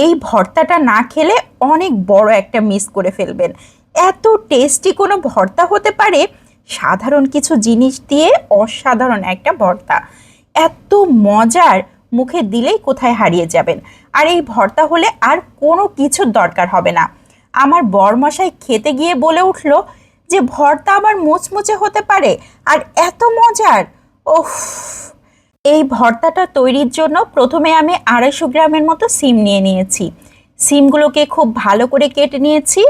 এই ভর্তাটা না খেলে অনেক বড় একটা মিস করে ফেলবেন। এত টেস্টি কোনো ভর্তা হতে পারে, সাধারণ কিছু জিনিস দিয়ে অসাধারণ একটা ভর্তা। এত মজার মুখে দিলেই কোথায় হারিয়ে যাবেন। আর এই ভর্তা হলে আর কোনো কিছুর দরকার হবে না। আমার বরমশাই খেতে গিয়ে বলে উঠল যে, ভর্তা আবার মুচমুচে হতে পারে? আর এত মজার? ওফ এই ভর্তাটা তৈরির জন্য প্রথমে আমি আড়াইশো গ্রামের মতো সিম নিয়ে নিয়েছি। সিমগুলোকে খুব ভালো করে কেটে নিয়েছি।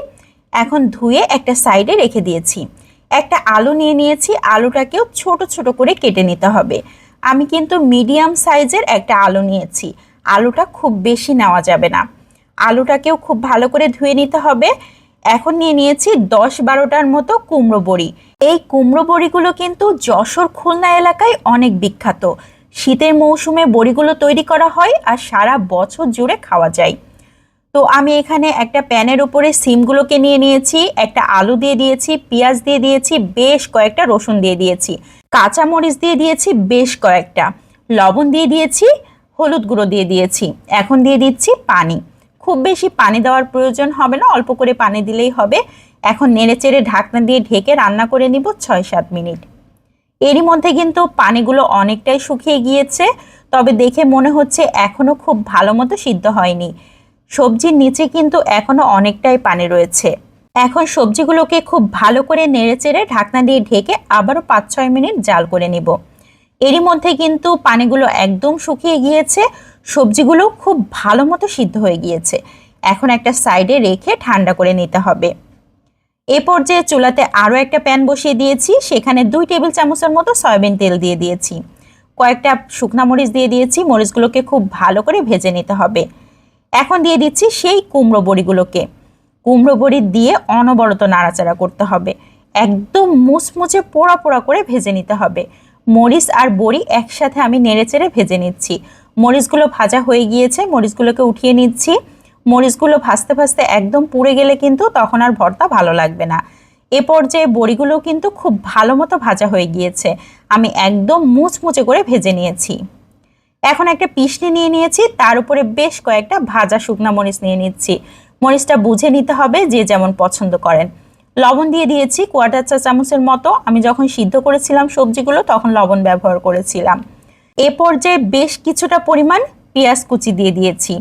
এখন ধুয়ে একটা সাইডে রেখে দিয়েছি। একটা আলু নিয়ে নিয়েছি। আলুটাকেও ছোট ছোট করে কেটে নিতে হবে। আমি কিন্তু মিডিয়াম সাইজের একটা আলু নিয়েছি। আলুটা খুব বেশি নেওয়া যাবে না। আলুটাকেও খুব ভালো করে ধুয়ে নিতে হবে। এখন নিয়ে নিয়েছি দশ বারোটার মতো কুমড়ো বড়ি। এই কুমড়ো বড়িগুলো কিন্তু যশোর খুলনা এলাকায় অনেক বিখ্যাত। শীতের মৌসুমে বড়িগুলো তৈরি করা হয় আর সারা বছর জুড়ে খাওয়া যায়। তো আমি এখানে একটা প্যানের উপরে সিমগুলোকে নিয়ে নিয়েছি, একটা আলু দিয়ে দিয়েছি, পেঁয়াজ দিয়ে দিয়েছি, বেশ কয়েকটা রসুন দিয়ে দিয়েছি কাঁচা মরিচ দিয়ে দিয়েছি, বেশ কয়েকটা, লবণ দিয়ে দিয়েছি, হলুদ গুঁড়ো দিয়ে দিয়েছি, এখন দিয়ে দিচ্ছি পানি। খুব বেশি পানি দেওয়ার প্রয়োজন হবে না, অল্প করে পানি দিলেই হবে। এখন নেড়ে চেড়ে ঢাকনা দিয়ে ঢেকে রান্না করে নিব ছয় সাত মিনিট। এরই মধ্যে কিন্তু পানিগুলো অনেকটাই শুকিয়ে গিয়েছে, তবে দেখে মনে হচ্ছে এখনও খুব ভালো মতো সিদ্ধ হয়নি। সবজির নিচে কিন্তু এখনও অনেকটাই পানি রয়েছে। এখন সবজিগুলোকে খুব ভালো করে নেড়েচেড়ে ঢাকনা দিয়ে ঢেকে আবারও পাঁচ ছয় মিনিট জাল করে নিব। এরই মধ্যে কিন্তু পানিগুলো একদম শুকিয়ে গিয়েছে, সবজিগুলো খুব ভালো মতো সিদ্ধ হয়ে গিয়েছে। এখন একটা সাইডে রেখে ঠান্ডা করে নিতে হবে। এ পর্যায়ে চুলাতে আরও একটা প্যান বসিয়ে দিয়েছি। সেখানে দুই টেবিল চামচের মতো সয়াবিন তেল দিয়ে দিয়েছি। কয়েকটা শুকনা মরিচ দিয়ে দিয়েছি। মরিচগুলোকে খুব ভালো করে ভেজে নিতে হবে। এখন দিয়ে দিচ্ছি সেই কুমড়ো বড়িগুলোকে। কুমড়ো বড়ি দিয়ে অনবরত নাড়াচাড়া করতে হবে। একদম মুচমুচে পোড়া পোড়া করে ভেজে নিতে হবে। মরিচ আর বড়ি একসাথে আমি নেড়েচেড়ে ভেজে নিচ্ছি। মরিচগুলো ভাজা হয়ে গিয়েছে। মরিচগুলোকে উঠিয়ে নিচ্ছি। মরিচগুলো ভাজতে ভাজতে একদম পুড়ে গেলে কিন্তু তখন আর ভর্তা ভালো লাগবে না। এ পর্যায়ে বড়িগুলো কিন্তু খুব ভালো মতো ভাজা হয়ে গিয়েছে। আমি একদম মুচমুচে করে ভেজে নিয়েছি। এখন একটা পিসনি নিয়ে নিয়েছি, তার উপরে বেশ কয়েকটা ভাজা শুকনো মরিচ নিয়ে নিচ্ছি। মরিচটা বুঝে নিতে হবে যে যেমন পছন্দ করেন। লবণ দিয়ে দিয়েছি কোয়াটার চা চামচের মতো। আমি যখন সিদ্ধ করেছিলাম সবজিগুলো, তখন লবণ ব্যবহার করেছিলাম। এ পর্যায়ে বেশ কিছুটা পরিমাণ পেঁয়াজ কুচি দিয়ে দিয়েছি।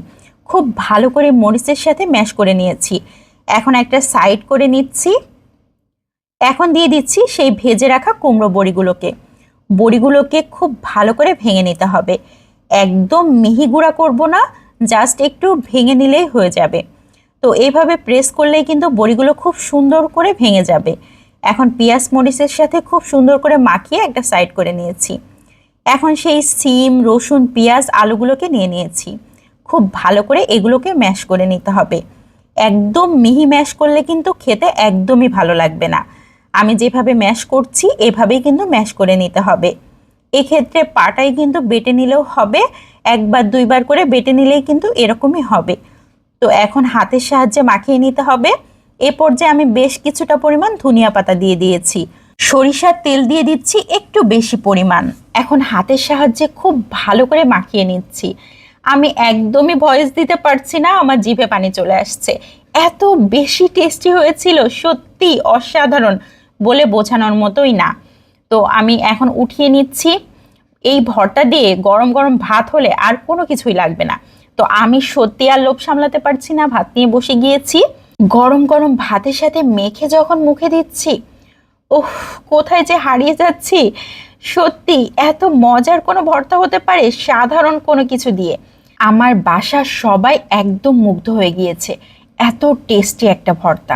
খুব ভালো করে মরিচের সাথে ম্যাশ করে নিয়েছি। এখন একটা সাইড করে নিচ্ছি। এখন দিয়ে দিচ্ছি সেই ভেজে রাখা কুমড়ো বড়িগুলোকে। বড়িগুলোকে খুব ভালো করে ভেঙে নিতে হবে। একদম মিহি গুঁড়া করব না, জাস্ট একটু ভেঙে নিলেই হয়ে যাবে। তো এইভাবে প্রেস করলেই কিন্তু বড়িগুলো খুব সুন্দর করে ভেঙে যাবে। এখন পেঁয়াজ মরিচের সাথে খুব সুন্দর করে মাখিয়ে একটা সাইড করে নিয়েছি। এখন সেই সিম, রসুন, পেঁয়াজ, আলুগুলোকে নিয়ে নিয়েছি। খুব ভালো করে এগুলোকে ম্যাশ করে নিতে হবে। একদম মিহি ম্যাশ করলে কিন্তু খেতে একদমই ভালো লাগবে না। আমি যেভাবে ম্যাশ করছি, এভাবেই কিন্তু ম্যাশ করে নিতে হবে। এক্ষেত্রে পাটাই কিন্তু বেটে নিলেও হবে, একবার দুইবার করে বেটে নিলেই কিন্তু এরকমই হবে। তো এখন হাতের সাহায্যে মাখিয়ে নিতে হবে। এ পর্যায়ে আমি বেশ কিছুটা পরিমাণ ধনিয়া পাতা দিয়ে দিয়েছি। সরিষার তেল দিয়ে দিচ্ছি একটু বেশি পরিমাণ। এখন হাতের সাহায্যে খুব ভালো করে মাখিয়ে নিচ্ছি। আমি একদমই ভয়েস দিতে পারছি না, আমার জিভে পানি চলে আসছে। এত বেশি টেস্টি হয়েছিল, সত্যি অসাধারণ বলে বোঝানোর মতোই না। তো আমি এখন উঠিয়ে নিচ্ছি। এই ভরটা দিয়ে গরম গরম ভাত হলে আর কোনো কিছুই লাগবে না। তো আমি সত্যি আর লোভ সামলাতে পারছি না, ভাত নিয়ে বসে গিয়েছি। গরম গরম ভাতের সাথে মেখে যখন মুখে দিচ্ছি ওহ কোথায় যে হারিয়ে যাচ্ছি। সত্যি এত মজার কোনো ভর্তা হতে পারে, সাধারণ কোনো কিছু দিয়ে। আমার বাসা সবাই একদম মুগ্ধ হয়ে গিয়েছে। এত টেস্টি একটা ভর্তা।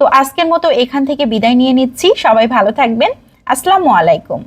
তো আজকের মতো এখান থেকে বিদায় নিয়ে নিচ্ছি। সবাই ভালো থাকবেন। আসসালামু আলাইকুম।